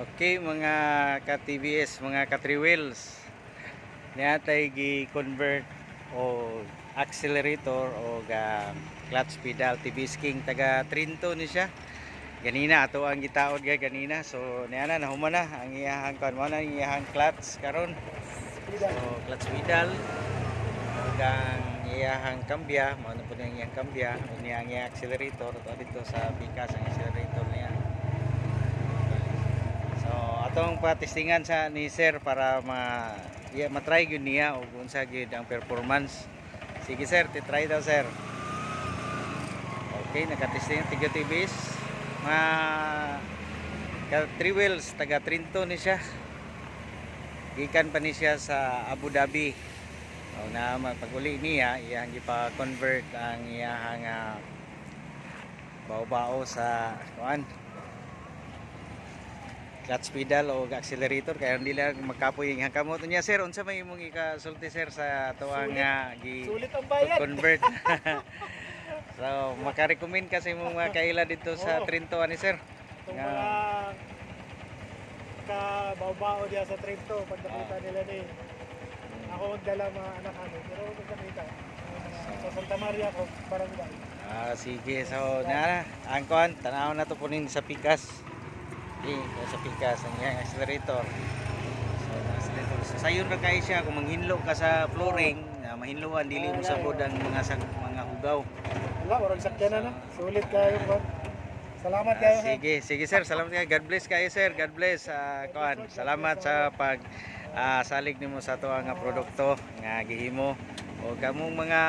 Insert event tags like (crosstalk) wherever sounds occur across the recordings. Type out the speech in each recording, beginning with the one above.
Okay mga ka-TVS, mga ka-3 wheels. Niatay gi-convert o accelerator o ga clutch pedal TVS King taga Trinto ni siya. Ganina ato ang gitaod ga ganina. So niana na humana ang iyahang kon mo na ang iyahang clutch karon. So clutch pedal ug ang iyahang kambya, mao na po ang iyang kambya, ug ang iyang accelerator to dito sa bikas ang accelerator niya. Atong patistingan sa ni sir para ma yeah, matry gyud niya og unsa gyud ang performance. Sige sir, titry daw sir. Okay, nakatesting tiga TVs. Ma ka three wheels taga Trinto ni siya. Gikan pa ni siya sa Abu Dhabi. O na paguli niya, iyang gipa-convert ang iyang uh, bao-bao sa kuan clutch pedal o accelerator kaya hindi lang magkapoy yung kamot niya sir unsa may imong ikasulti sir sa Sulit. nga gi Sulit ang bayad. convert (laughs) so makarecommend ka sa imong mga kaila dito sa Oo. Trinto ani sir Itong Nga. mga kabao-bao diya sa Trento, pag nakita Ah. nila ni ako magdala mga anak namin, pero pag nakita, sa Santa Maria ko, barangay. ah sige so na ang kuan tanaw na to punin sa pikas eh sa pikas ang iyang accelerator so accelerator so, sayon ra kay siya kung manghinlo ka sa flooring na mahinluan dili mo sabod ang mga sag, mga hugaw Wala, warang sakyan na na. Sulit kayo ko. Salamat Ah, kayo. ha. sige, sige sir. Salamat kayo. God bless kayo sir. God bless. ah, kuan. Salamat sa pag ah, salig nimo sa to nga produkto nga gihimo. O kamong mga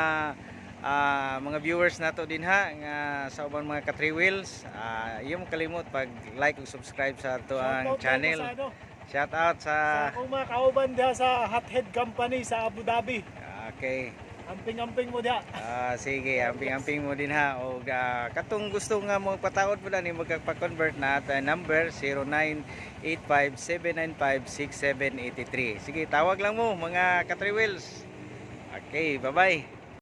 ah, mga viewers nato din ha nga sa ubang mga ka three wheels, ah, iyo mo kalimot pag like ug subscribe sa to ang channel. ano, Shout out sa sa akong mga kauban diya sa Hothead Company sa Abu Dhabi. Okay. Amping-amping mo diya. Ah, sige, amping-amping mo din ha. O ah, katong gusto nga mo pataod lang ni magpa-convert na at number 0985-795-6783. Sige, tawag lang mo mga ka-3 wheels. Okay, bye-bye.